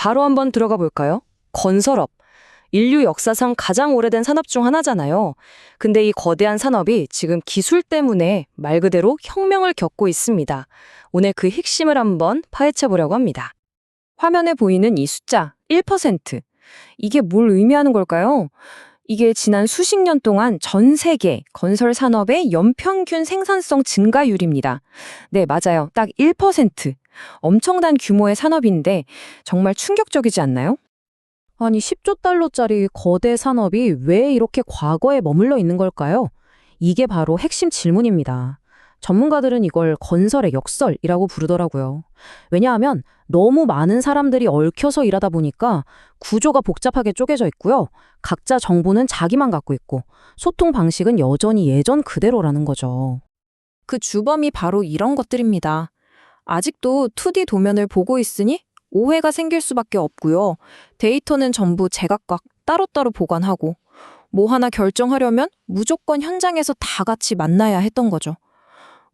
바로 한번 들어가 볼까요? 건설업. 인류 역사상 가장 오래된 산업 중 하나잖아요. 근데 이 거대한 산업이 지금 기술 때문에 말 그대로 혁명을 겪고 있습니다. 오늘 그 핵심을 한번 파헤쳐 보려고 합니다. 화면에 보이는 이 숫자 1%. 이게 뭘 의미하는 걸까요? 이게 지난 수십 년 동안 전 세계 건설 산업의 연평균 생산성 증가율입니다. 네, 맞아요. 딱 1%. 엄청난 규모의 산업인데 정말 충격적이지 않나요? 아니, 10조 달러짜리 거대 산업이 왜 이렇게 과거에 머물러 있는 걸까요? 이게 바로 핵심 질문입니다. 전문가들은 이걸 건설의 역설이라고 부르더라고요. 왜냐하면 너무 많은 사람들이 얽혀서 일하다 보니까 구조가 복잡하게 쪼개져 있고요. 각자 정보는 자기만 갖고 있고 소통 방식은 여전히 예전 그대로라는 거죠. 그 주범이 바로 이런 것들입니다. 아직도 2D 도면을 보고 있으니 오해가 생길 수밖에 없고요. 데이터는 전부 제각각 따로따로 보관하고 뭐 하나 결정하려면 무조건 현장에서 다 같이 만나야 했던 거죠.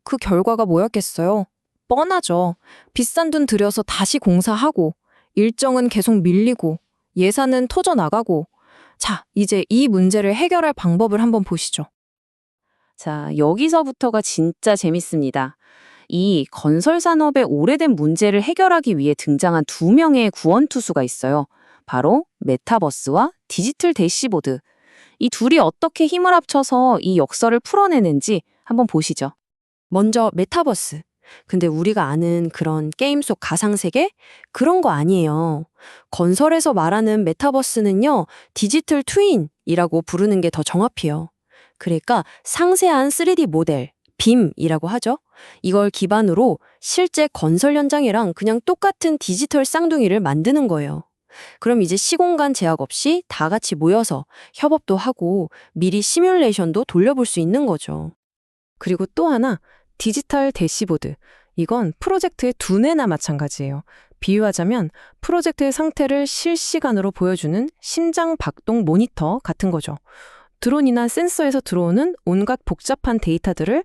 그 결과가 뭐였겠어요? 뻔하죠. 비싼 돈 들여서 다시 공사하고 일정은 계속 밀리고 예산은 터져 나가고 자, 이제 이 문제를 해결할 방법을 한번 보시죠. 자, 여기서부터가 진짜 재밌습니다. 이 건설 산업의 오래된 문제를 해결하기 위해 등장한 두 명의 구원투수가 있어요. 바로 메타버스와 디지털 대시보드. 이 둘이 어떻게 힘을 합쳐서 이 역설을 풀어내는지 한번 보시죠. 먼저 메타버스. 근데 우리가 아는 그런 게임 속 가상세계? 그런 거 아니에요. 건설에서 말하는 메타버스는요, 디지털 트윈이라고 부르는 게 더 정확해요. 그러니까 상세한 3D 모델, 빔이라고 하죠. 이걸 기반으로 실제 건설 현장이랑 그냥 똑같은 디지털 쌍둥이를 만드는 거예요. 그럼 이제 시공간 제약 없이 다 같이 모여서 협업도 하고 미리 시뮬레이션도 돌려볼 수 있는 거죠. 그리고 또 하나, 디지털 대시보드. 이건 프로젝트의 두뇌나 마찬가지예요. 비유하자면 프로젝트의 상태를 실시간으로 보여주는 심장 박동 모니터 같은 거죠. 드론이나 센서에서 들어오는 온갖 복잡한 데이터들을 딱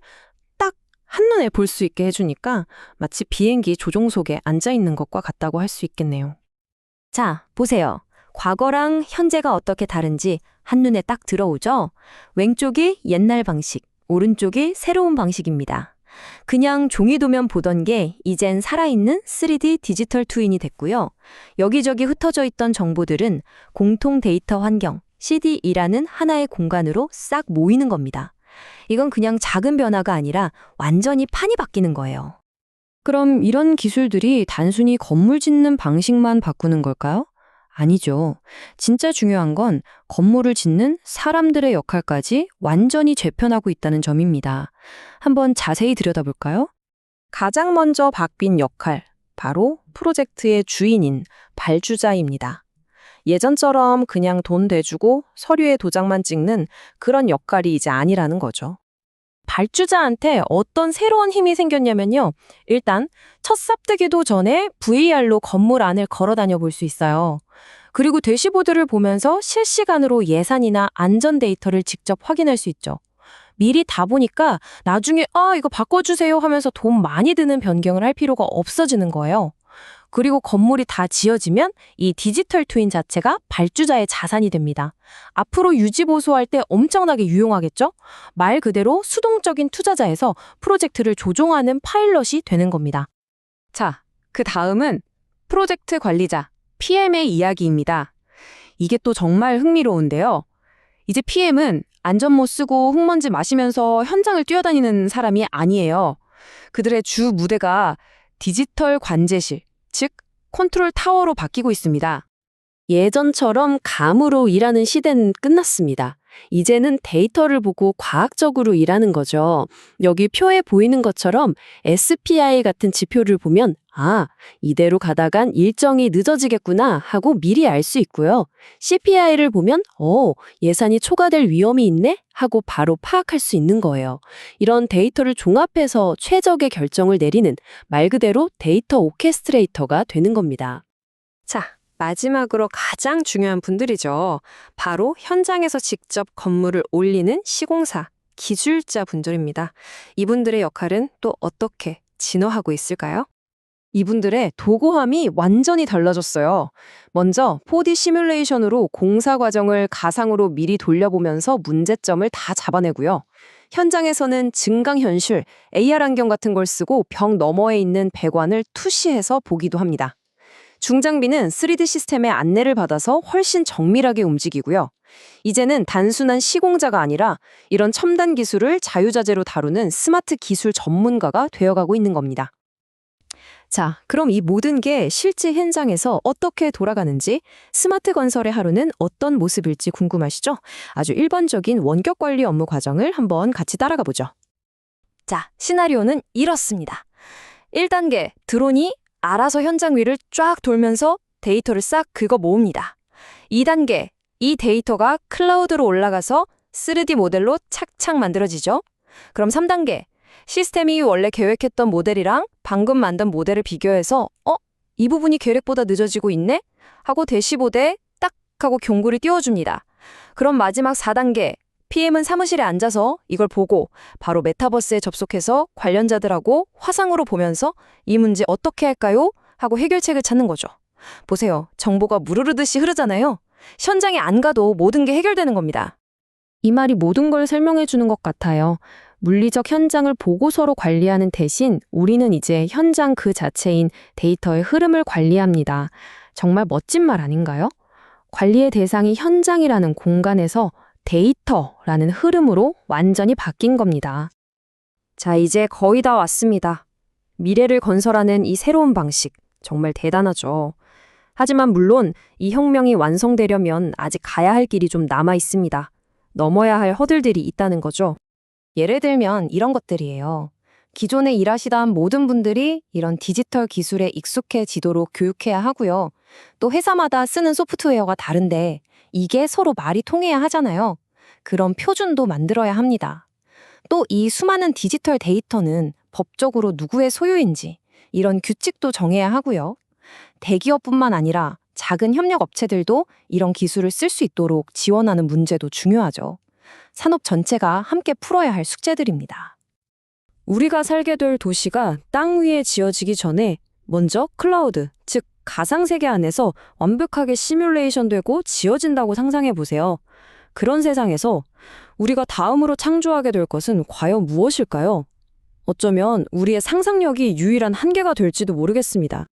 한눈에 볼 수 있게 해주니까 마치 비행기 조종석에 앉아 있는 것과 같다고 할 수 있겠네요. 자, 보세요. 과거랑 현재가 어떻게 다른지 한눈에 딱 들어오죠? 왼쪽이 옛날 방식, 오른쪽이 새로운 방식입니다. 그냥 종이 도면 보던 게 이젠 살아있는 3D 디지털 트윈이 됐고요. 여기저기 흩어져 있던 정보들은 공통 데이터 환경, CD이라는 하나의 공간으로 싹 모이는 겁니다. 이건 그냥 작은 변화가 아니라 완전히 판이 바뀌는 거예요. 그럼 이런 기술들이 단순히 건물 짓는 방식만 바꾸는 걸까요? 아니죠. 진짜 중요한 건 건물을 짓는 사람들의 역할까지 완전히 재편하고 있다는 점입니다. 한번 자세히 들여다볼까요? 가장 먼저 바뀐 역할, 바로 프로젝트의 주인인 발주자입니다. 예전처럼 그냥 돈 대주고 서류에 도장만 찍는 그런 역할이 이제 아니라는 거죠. 발주자한테 어떤 새로운 힘이 생겼냐면요. 일단 첫 삽뜨기도 전에 VR로 건물 안을 걸어 다녀 볼 수 있어요. 그리고 대시보드를 보면서 실시간으로 예산이나 안전 데이터를 직접 확인할 수 있죠. 미리 다 보니까 나중에 아 이거 바꿔주세요 하면서 돈 많이 드는 변경을 할 필요가 없어지는 거예요. 그리고 건물이 다 지어지면 이 디지털 트윈 자체가 발주자의 자산이 됩니다. 앞으로 유지 보수할 때 엄청나게 유용하겠죠? 말 그대로 수동적인 투자자에서 프로젝트를 조종하는 파일럿이 되는 겁니다. 자, 그 다음은 프로젝트 관리자, PM의 이야기입니다. 이게 또 정말 흥미로운데요. 이제 PM은 안전 못 쓰고 흙먼지 마시면서 현장을 뛰어다니는 사람이 아니에요. 그들의 주 무대가 디지털 관제실, 즉 컨트롤 타워로 바뀌고 있습니다. 예전처럼 감으로 일하는 시대는 끝났습니다. 이제는 데이터를 보고 과학적으로 일하는 거죠. 여기 표에 보이는 것처럼 SPI 같은 지표를 보면 아, 이대로 가다간 일정이 늦어지겠구나 하고 미리 알 수 있고요. CPI를 보면 어, 예산이 초과될 위험이 있네 하고 바로 파악할 수 있는 거예요. 이런 데이터를 종합해서 최적의 결정을 내리는 말 그대로 데이터 오케스트레이터가 되는 겁니다. 자, 마지막으로 가장 중요한 분들이죠. 바로 현장에서 직접 건물을 올리는 시공사, 기술자 분들입니다. 이분들의 역할은 또 어떻게 진화하고 있을까요? 이분들의 도구함이 완전히 달라졌어요. 먼저 4D 시뮬레이션으로 공사 과정을 가상으로 미리 돌려보면서 문제점을 다 잡아내고요. 현장에서는 증강현실, AR 안경 같은 걸 쓰고 벽 너머에 있는 배관을 투시해서 보기도 합니다. 중장비는 3D 시스템의 안내를 받아서 훨씬 정밀하게 움직이고요. 이제는 단순한 시공자가 아니라 이런 첨단 기술을 자유자재로 다루는 스마트 기술 전문가가 되어가고 있는 겁니다. 자, 그럼 이 모든 게 실제 현장에서 어떻게 돌아가는지, 스마트 건설의 하루는 어떤 모습일지 궁금하시죠? 아주 일반적인 원격 관리 업무 과정을 한번 같이 따라가 보죠. 자, 시나리오는 이렇습니다. 1단계, 드론이 알아서 현장 위를 쫙 돌면서 데이터를 싹 긁어 모읍니다. 2단계, 이 데이터가 클라우드로 올라가서 3D 모델로 착착 만들어지죠. 그럼 3단계, 시스템이 원래 계획했던 모델이랑 방금 만든 모델을 비교해서 어? 이 부분이 계획보다 늦어지고 있네? 하고 대시보드에 딱 하고 경고를 띄워줍니다. 그럼 마지막 4단계, PM은 사무실에 앉아서 이걸 보고 바로 메타버스에 접속해서 관련자들하고 화상으로 보면서 이 문제 어떻게 할까요? 하고 해결책을 찾는 거죠. 보세요. 정보가 무르르듯이 흐르잖아요. 현장에 안 가도 모든 게 해결되는 겁니다. 이 말이 모든 걸 설명해 주는 것 같아요. 물리적 현장을 보고서로 관리하는 대신 우리는 이제 현장 그 자체인 데이터의 흐름을 관리합니다. 정말 멋진 말 아닌가요? 관리의 대상이 현장이라는 공간에서 데이터라는 흐름으로 완전히 바뀐 겁니다. 자, 이제 거의 다 왔습니다. 미래를 건설하는 이 새로운 방식, 정말 대단하죠. 하지만 물론 이 혁명이 완성되려면 아직 가야 할 길이 좀 남아 있습니다. 넘어야 할 허들들이 있다는 거죠. 예를 들면 이런 것들이에요. 기존에 일하시던 모든 분들이 이런 디지털 기술에 익숙해지도록 교육해야 하고요. 또 회사마다 쓰는 소프트웨어가 다른데 이게 서로 말이 통해야 하잖아요. 그런 표준도 만들어야 합니다. 또 이 수많은 디지털 데이터는 법적으로 누구의 소유인지 이런 규칙도 정해야 하고요. 대기업뿐만 아니라 작은 협력 업체들도 이런 기술을 쓸 수 있도록 지원하는 문제도 중요하죠. 산업 전체가 함께 풀어야 할 숙제들입니다. 우리가 살게 될 도시가 땅 위에 지어지기 전에 먼저 클라우드, 즉 가상세계 안에서 완벽하게 시뮬레이션 되고 지어진다고 상상해 보세요. 그런 세상에서 우리가 다음으로 창조하게 될 것은 과연 무엇일까요? 어쩌면 우리의 상상력이 유일한 한계가 될지도 모르겠습니다.